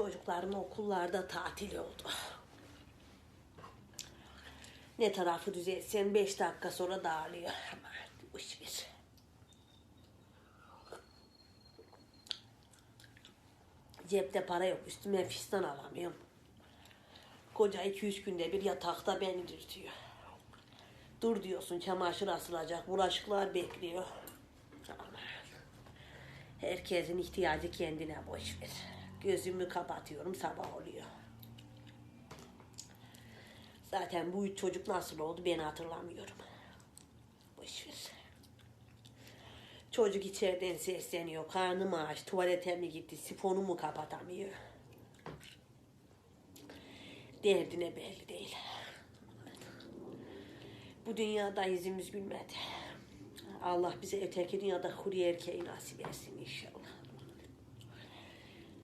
Çocukların okullarda tatil oldu. Ne tarafı düzeltsen beş dakika sonra dağılıyor. Aman boş ver. Cepte para yok. Üstüme fistan alamıyorum. Koca iki üç günde bir yatakta beni dürtüyor. Dur diyorsun çamaşır asılacak. Bulaşıklar bekliyor. Aman. Herkesin ihtiyacı kendine boş ver. Gözümü kapatıyorum sabah oluyor. Zaten bu çocuk nasıl oldu ben hatırlamıyorum. Boş ver. Çocuk içeriden sesleniyor. Karnım aç, tuvalete mi gitti, sifonu mu kapatamıyor. Derdine belli değil. Bu dünyada yüzümüz gülmedi. Allah bize öteki dünyada huri erkeği nasip etsin inşallah.